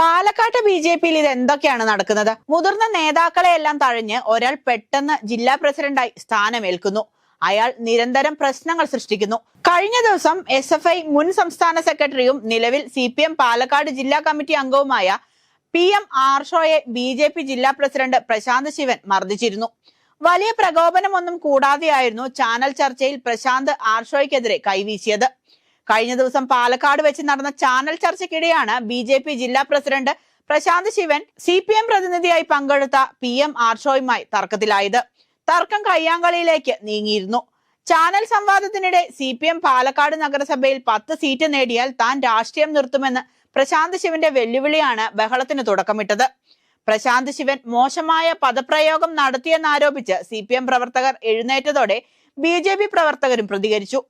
പാലക്കാട്ട് B J പിയിൽ ഇത് എന്തൊക്കെയാണ് നടക്കുന്നത്? മുതിർന്ന നേതാക്കളെ എല്ലാം തഴഞ്ഞ് ഒരാൾ പെട്ടെന്ന് ജില്ലാ പ്രസിഡന്റായി സ്ഥാനമേൽക്കുന്നു. അയാൾ നിരന്തരം പ്രശ്നങ്ങൾ സൃഷ്ടിക്കുന്നു. കഴിഞ്ഞ ദിവസം എസ് എഫ് ഐ മുൻ സംസ്ഥാന സെക്രട്ടറിയും നിലവിൽ സി പി എം പാലക്കാട് ജില്ലാ കമ്മിറ്റി അംഗവുമായ പി എം ആർഷോയെ ബി ജെ പി ജില്ലാ പ്രസിഡന്റ് പ്രശാന്ത് ശിവൻ മർദ്ദിച്ചിരുന്നു. വലിയ പ്രകോപനമൊന്നും കൂടാതെയായിരുന്നു ചാനൽ ചർച്ചയിൽ പ്രശാന്ത് ആർഷോയ്ക്കെതിരെ കൈവീശിയത്. കഴിഞ്ഞ ദിവസം പാലക്കാട് വെച്ച് നടന്ന ചാനൽ ചർച്ചയ്ക്കിടെയാണ് ബി ജെ പി ജില്ലാ president Prashanth Sivan C P M പ്രതിനിധിയായി പങ്കെടുത്ത പി എം ആർഷോയുമായി തർക്കത്തിലായത്. തർക്കം കയ്യാങ്കളിയിലേക്ക് നീങ്ങിയിരുന്നു. ചാനൽ സംവാദത്തിനിടെ സി പി എം പാലക്കാട് നഗരസഭയിൽ പത്ത് സീറ്റ് നേടിയാൽ താൻ രാഷ്ട്രീയം നിർത്തുമെന്ന് പ്രശാന്ത് ശിവന്റെ വെല്ലുവിളിയാണ് ബഹളത്തിന് തുടക്കമിട്ടത്. പ്രശാന്ത് ശിവൻ മോശമായ പദപ്രയോഗം നടത്തിയെന്നാരോപിച്ച് സി പി എം പ്രവർത്തകർ എഴുന്നേറ്റതോടെ ബി ജെ പി പ്രവർത്തകരും പ്രതികരിച്ചു.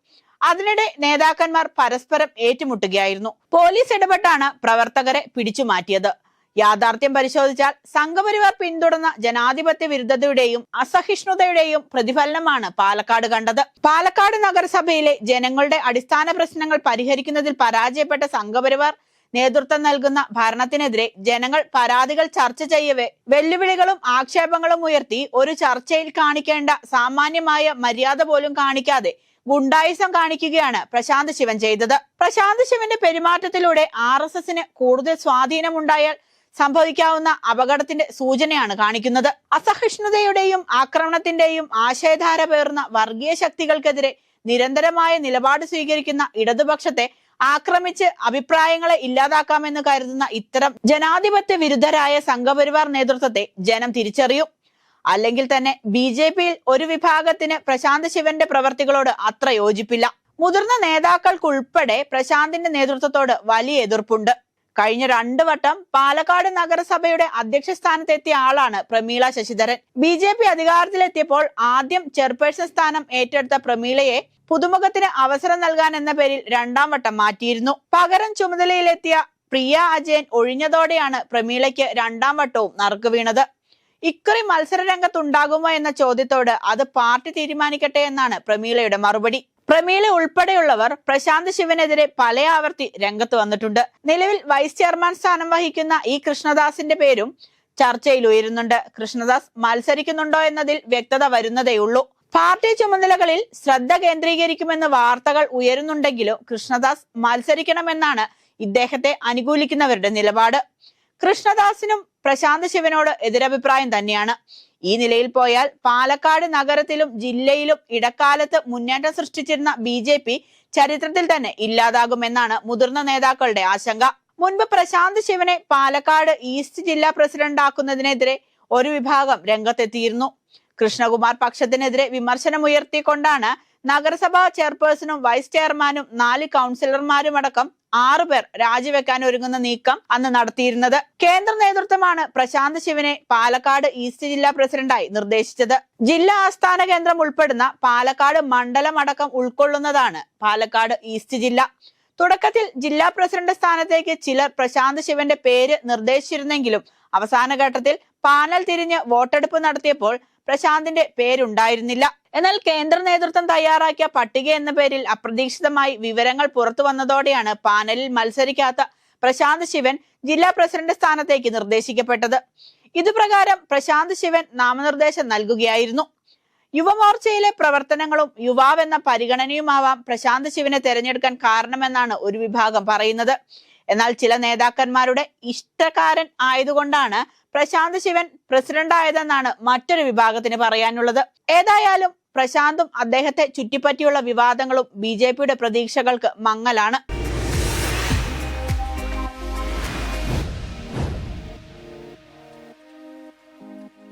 അതിനിടെ നേതാക്കന്മാർ പരസ്പരം ഏറ്റുമുട്ടുകയായിരുന്നു. പോലീസ് ഇടപെട്ടാണ് പ്രവർത്തകരെ പിടിച്ചു മാറ്റിയത്. യാഥാർത്ഥ്യം പരിശോധിച്ചാൽ സംഘപരിവാർ പിന്തുടർന്ന ജനാധിപത്യ വിരുദ്ധതയുടെയും അസഹിഷ്ണുതയുടെയും പ്രതിഫലനമാണ് പാലക്കാട് കണ്ടത്. പാലക്കാട് നഗരസഭയിലെ ജനങ്ങളുടെ അടിസ്ഥാന പ്രശ്നങ്ങൾ പരിഹരിക്കുന്നതിൽ പരാജയപ്പെട്ട സംഘപരിവാർ നേതൃത്വം നൽകുന്ന ഭരണത്തിനെതിരെ ജനങ്ങൾ പരാതികൾ ചർച്ച ചെയ്യവേ വെല്ലുവിളികളും ആക്ഷേപങ്ങളും ഉയർത്തി ഒരു ചർച്ചയിൽ കാണിക്കേണ്ട സാമാന്യമായ മര്യാദ പോലും കാണിക്കാതെ ഗുണ്ടായിസം കാണിക്കുകയാണ് പ്രശാന്ത് ശിവൻ ചെയ്തത്. പ്രശാന്ത് ശിവന്റെ പെരുമാറ്റത്തിലൂടെ ആർ എസ് എസിന് കൂടുതൽ സ്വാധീനമുണ്ടായാൽ സംഭവിക്കാവുന്ന അപകടത്തിന്റെ സൂചനയാണ് കാണിക്കുന്നത്. അസഹിഷ്ണുതയുടെയും ആക്രമണത്തിന്റെയും ആശയധാര പേർന്ന വർഗീയ ശക്തികൾക്കെതിരെ നിരന്തരമായ നിലപാട് സ്വീകരിക്കുന്ന ഇടതുപക്ഷത്തെ ആക്രമിച്ച് അഭിപ്രായങ്ങളെ ഇല്ലാതാക്കാമെന്ന് കരുതുന്ന ഇത്തരം ജനാധിപത്യ വിരുദ്ധരായ സംഘപരിവാർ നേതൃത്വത്തെ ജനം തിരിച്ചറിയും. അല്ലെങ്കിൽ തന്നെ ബി ജെ പിയിൽ ഒരു വിഭാഗത്തിന് പ്രശാന്ത് ശിവന്റെ പ്രവർത്തികളോട് അത്ര യോജിപ്പില്ല. മുതിർന്ന നേതാക്കൾക്കുൾപ്പെടെ പ്രശാന്തിന്റെ നേതൃത്വത്തോട് വലിയ എതിർപ്പുണ്ട്. കഴിഞ്ഞ രണ്ടു വട്ടം പാലക്കാട് നഗരസഭയുടെ അധ്യക്ഷ സ്ഥാനത്തെത്തിയ ആളാണ് Prameela Sasidharan. B J P അധികാരത്തിലെത്തിയപ്പോൾ ആദ്യം ചെയർപേഴ്സൺ സ്ഥാനം ഏറ്റെടുത്ത പ്രമീളയെ പുതുമുഖത്തിന് അവസരം നൽകാൻ എന്ന പേരിൽ രണ്ടാം വട്ടം മാറ്റിയിരുന്നു. പകരം ചുമതലയിലെത്തിയ പ്രിയ അജയൻ ഒഴിഞ്ഞതോടെയാണ് പ്രമീളയ്ക്ക് രണ്ടാം വട്ടവും നറുക്ക് വീണത്. ഇക്കുറി മത്സര രംഗത്തുണ്ടാകുമോ എന്ന ചോദ്യത്തോട് അത് പാർട്ടി തീരുമാനിക്കട്ടെ എന്നാണ് പ്രമീളയുടെ മറുപടി. പ്രമീള ഉൾപ്പെടെയുള്ളവർ പ്രശാന്ത് ശിവനെതിരെ പല ആവർത്തി രംഗത്ത് വന്നിട്ടുണ്ട്. നിലവിൽ വൈസ് ചെയർമാൻ സ്ഥാനം വഹിക്കുന്ന ഇ കൃഷ്ണദാസിന്റെ പേരും ചർച്ചയിൽ ഉയരുന്നുണ്ട്. കൃഷ്ണദാസ് മത്സരിക്കുന്നുണ്ടോ എന്നതിൽ വ്യക്തത വരുന്നതേയുള്ളൂ പാർട്ടി ചുമതലകളിൽ ശ്രദ്ധ കേന്ദ്രീകരിക്കുമെന്ന് വാർത്തകൾ ഉയരുന്നുണ്ടെങ്കിലും കൃഷ്ണദാസ് മത്സരിക്കണമെന്നാണ് ഇദ്ദേഹത്തെ അനുകൂലിക്കുന്നവരുടെ നിലപാട്. കൃഷ്ണദാസിനും പ്രശാന്ത് ശിവനോട് എതിരഭിപ്രായം തന്നെയാണ്. ഈ നിലയിൽ പോയാൽ പാലക്കാട് നഗരത്തിലും ജില്ലയിലും ഇടക്കാലത്ത് മുന്നേറ്റം സൃഷ്ടിച്ചിരുന്ന ബി ജെ പി ചരിത്രത്തിൽ തന്നെ ഇല്ലാതാകുമെന്നാണ് മുതിർന്ന നേതാക്കളുടെ ആശങ്ക. മുൻപ് പ്രശാന്ത് ശിവനെ പാലക്കാട് ഈസ്റ്റ് ജില്ലാ പ്രസിഡന്റ് ആക്കുന്നതിനെതിരെ ഒരു വിഭാഗം രംഗത്തെത്തിയിരുന്നു. കൃഷ്ണകുമാർ പക്ഷത്തിനെതിരെ വിമർശനമുയർത്തിക്കൊണ്ടാണ് നഗരസഭാ ചെയർപേഴ്സണും വൈസ് ചെയർമാനും നാല് കൗൺസിലർമാരും അടക്കം ആറു പേർ രാജിവെക്കാൻ ഒരുങ്ങുന്ന നീക്കം അന്ന് നടത്തിയിരുന്നത്. കേന്ദ്ര നേതൃത്വമാണ് പ്രശാന്ത് ശിവനെ പാലക്കാട് ഈസ്റ്റ് ജില്ലാ പ്രസിഡന്റായി നിർദ്ദേശിച്ചത്. ജില്ലാ ആസ്ഥാന കേന്ദ്രം ഉൾപ്പെടുന്ന പാലക്കാട് മണ്ഡലം അടക്കം ഉൾക്കൊള്ളുന്നതാണ് പാലക്കാട് ഈസ്റ്റ് ജില്ല. തുടക്കത്തിൽ ജില്ലാ പ്രസിഡന്റ് സ്ഥാനത്തേക്ക് ചിലർ പ്രശാന്ത് ശിവന്റെ പേര് നിർദ്ദേശിച്ചിരുന്നെങ്കിലും അവസാന ഘട്ടത്തിൽ പാനൽ തിരിഞ്ഞ് വോട്ടെടുപ്പ് നടത്തിയപ്പോൾ പ്രശാന്തിന്റെ പേരുണ്ടായിരുന്നില്ല. എന്നാൽ കേന്ദ്ര നേതൃത്വം തയ്യാറാക്കിയ പട്ടിക എന്ന പേരിൽ അപ്രതീക്ഷിതമായി വിവരങ്ങൾ പുറത്തു വന്നതോടെയാണ് പാനലിൽ മത്സരിക്കാത്ത പ്രശാന്ത് ശിവൻ ജില്ലാ പ്രസിഡന്റ് സ്ഥാനത്തേക്ക് നിർദ്ദേശിക്കപ്പെട്ടത്. ഇതുപ്രകാരം പ്രശാന്ത് ശിവൻ നാമനിർദ്ദേശം നൽകുകയായിരുന്നു. യുവമോർച്ചയിലെ പ്രവർത്തനങ്ങളും യുവാവ് എന്ന പരിഗണനയുമാവാം പ്രശാന്ത് ശിവനെ തെരഞ്ഞെടുക്കാൻ കാരണമെന്നാണ് ഒരു വിഭാഗം പറയുന്നത്. എന്നാൽ ചില നേതാക്കന്മാരുടെ ഇഷ്ടക്കാരൻ ആയതുകൊണ്ടാണ് പ്രശാന്ത് ശിവൻ പ്രസിഡന്റായതെന്നാണ് മറ്റൊരു വിഭാഗത്തിന് പറയാനുള്ളത്. ഏതായാലും പ്രശാന്തും അദ്ദേഹത്തെ ചുറ്റിപ്പറ്റിയുള്ള വിവാദങ്ങളും ബി പ്രതീക്ഷകൾക്ക് മങ്ങലാണ്.